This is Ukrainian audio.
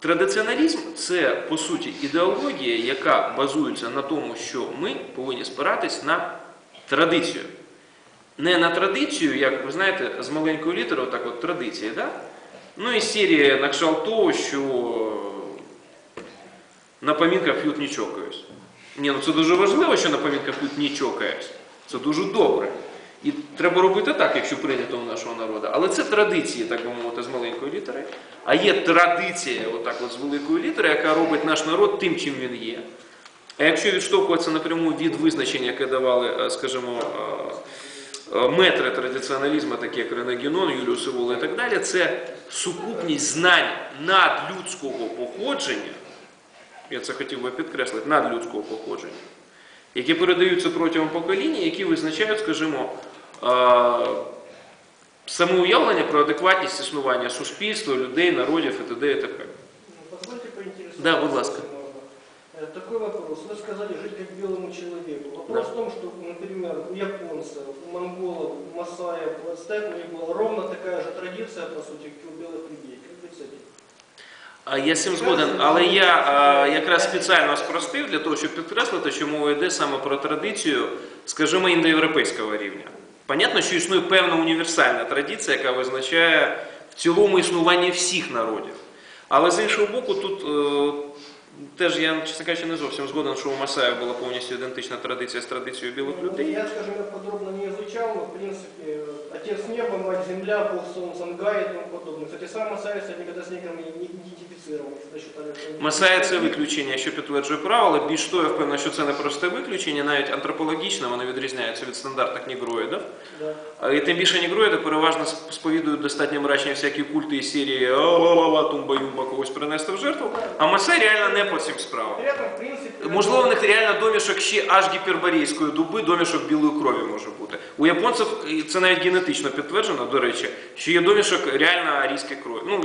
Традиціоналізм це по суті ідеологія, яка базується на тому, що ми повинні спиратись на традицію. Не на традицію, як ви знаєте, з маленької літери, отак от традиції, да? Ну і серія на кшталт того, що на помінках п'ють не чокаюсь. Ні, ну це дуже важливо, що на помінках п'ють не чокаюсь. Це дуже добре. Треба робити так, якщо прийнято у нашого народу. Але це традиції, так би мовити, з маленької літери. А є традиція, отак от з великої літери, яка робить наш народ тим, чим він є. А якщо відштовхуватися напряму від визначення, яке давали, е, скажімо, е, е, метри традиціоналізму, такі як Рене Гінон, Юліус Івола і так далі, це сукупність знань надлюдського походження, я це хотів би підкреслити, надлюдського походження, які передаються протягом покоління, які визначають, скажімо, самоуявлення про адекватність існування суспільства, людей, народів і т.д. і т.п. Ну, Позвольте поинтересоваться. Да, будь ласка. можно. Э, Такой вопрос. Вы сказали жить как белому человеку. Вопрос в том, что, например, у японцев, у монголов, у масаев, у ацтек у них была ровно такая же традиция, по сути, как и у белых людей. Как быть с этим? А Я з цим згоден, але я а, якраз спеціально спростив для того, щоб підкреслити, що мова йде саме про традицію, скажімо, індоєвропейського рівня. Понятно, що існує певна універсальна традиція, яка визначає в цілому існування всіх народів. Але з іншого боку, тут е, теж я, чесно кажучи, не зовсім згоден, що у Масаїв була повністю ідентична традиція з традицією білих Ну, людей. Я, скажем, я подробно не изучал, но, в принципе, э, отец небо, мать земля, бог солнцем Гай и тому подобное. Кстати, сам масаевцы никогда с неграми не Масая це виключення, що підтверджує право, але більш того, я впевнений, що це не просте виключення, навіть антропологічно воно відрізняється від стандартних нігроїдів. Да. І тим більше нігроїди переважно сповідують достатньо мрачні всякі культи із серії «Ла-ла-ла, тумба-юмба когось принести в жертву, а Масай реально не по цим справам. Можливо, в них реально домішок ще аж гіперборейської дуби, домішок білої крові може бути. У японців це навіть генетично підтверджено, до речі, що є домішок реально арійської крові. Ну,